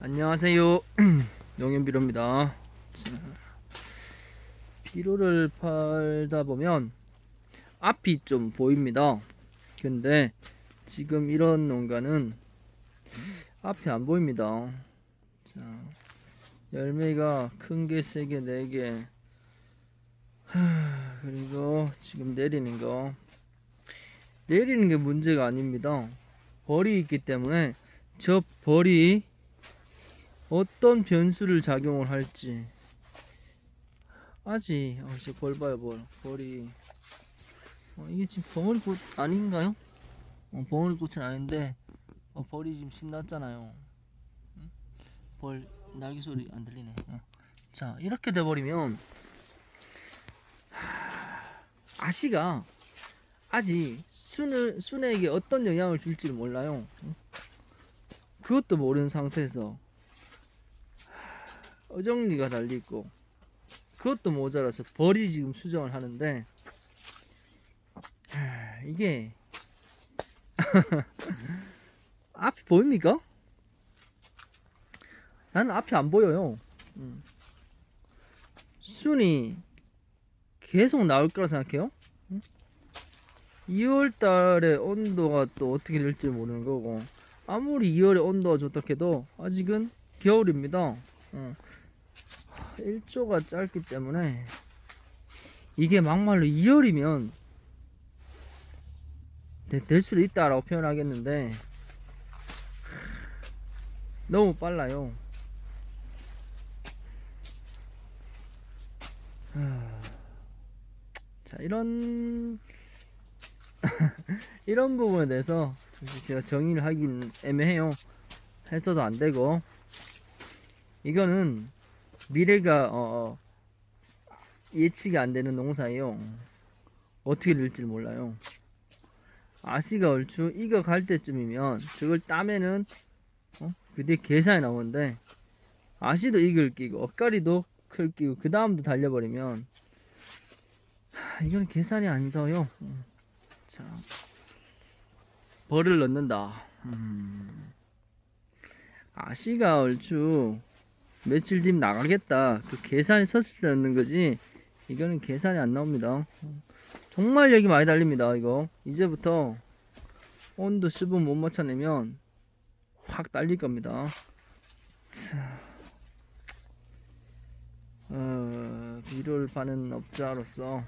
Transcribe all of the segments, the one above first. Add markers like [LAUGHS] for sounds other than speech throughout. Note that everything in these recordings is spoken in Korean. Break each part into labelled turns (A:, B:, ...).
A: 안녕하세요. [CLEARS THROAT] 용현비로입니다. 자, 비료를 팔다 보면 앞이 좀 보입니다. 근데 지금 이런 농가는 앞이 안 보입니다. 자, 열매가 큰 게 세 개, 네 개. 하, [SIGHS] 그리고 지금 내리는 거. 내리는 게 문제가 아닙니다. 벌이 있기 때문에 저 벌이 어떤 변수를 작용을 할지 아직 어, 이제 벌 봐요 벌 벌이 어, 이게 지금 벙어리꽃 아닌가요? 어, 벙어리꽃은 아닌데 어, 벌이 지금 신났잖아요 응? 벌 날개 소리 안 들리네 어. 자 이렇게 돼버리면 하, 아씨가 아직 순을, 순에게 어떤 영향을 줄지 를 몰라요 응? 그것도 모르는 상태에서 어정리가 달려있고 그것도 모자라서 벌이 지금 수정을 하는데 하, 이게 [LAUGHS] 앞이 보입니까? 나는 앞이 안 보여요 음. 순이 계속 나올 거라 생각해요 2월 달에 온도가 또 어떻게 될지 모르는 거고 아무리 2월에 온도가 좋다 해도 아직은 겨울입니다 어. 1조가 짧기 때문에 이게 막말로 2열이면 될 수도 있다라고 표현하겠는데 너무 빨라요. 하, 자 이런 [LAUGHS] 이런 부분에 대해서 제가 정의를 하긴 애매해요. 해서도 안 되고 이거는 미래가 어, 어, 예측이 안 되는 농사예요. 어떻게 될지 몰라요. 아시가 얼추 이거 갈 때쯤이면 저걸 따면은 어? 그뒤 계산이 나오는데 아시도 이걸 끼고 엇가리도 클 끼고 그 다음도 달려버리면 하, 이건 계산이 안 서요. 음. 자 벌을 넣는다. 음. 아시가 얼추 며칠 뒤면 나가겠다. 그 계산이 섰을 때 넣는 거지. 이거는 계산이 안 나옵니다. 정말 여기 많이 달립니다. 이거 이제부터 온도 수분 못 맞춰내면 확 딸릴 겁니다. 자, 어, 비료를 파는 업자로서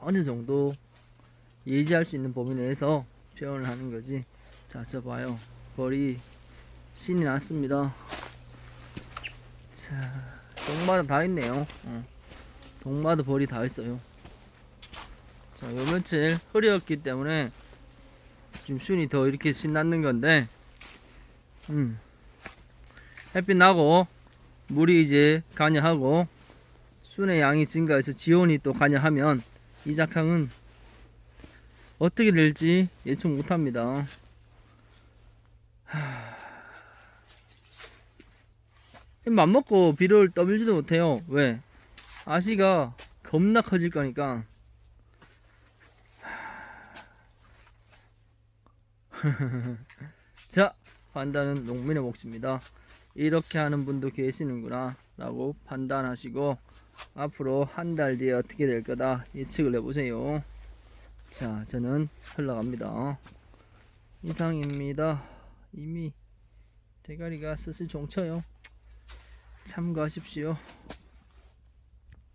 A: 어느 정도 예지할 수 있는 범위 내에서 표현을 하는 거지. 자, 저 봐요. 벌이 신이 났습니다. 자, 동마다 다 있네요. 어. 동마다 벌이 다 있어요. 자, 요 며칠 흐렸기 때문에 지금 순이 더 이렇게 신났는 건데, 음, 햇빛 나고 물이 이제 관여하고 순의 양이 증가해서 지온이 또 관여하면 이 작황은 어떻게 될지 예측 못합니다. 맘먹고 비료를 떠밀지도 못해요. 왜? 아시가 겁나 커질 거니까. [LAUGHS] 자, 판단은 농민의 몫입니다. 이렇게 하는 분도 계시는구나 라고 판단하시고 앞으로 한 달 뒤에 어떻게 될 거다 예측을 해보세요. 자, 저는 흘러갑니다. 이상입니다. 이미 대가리가 슬슬 종쳐요. 참고하십시오.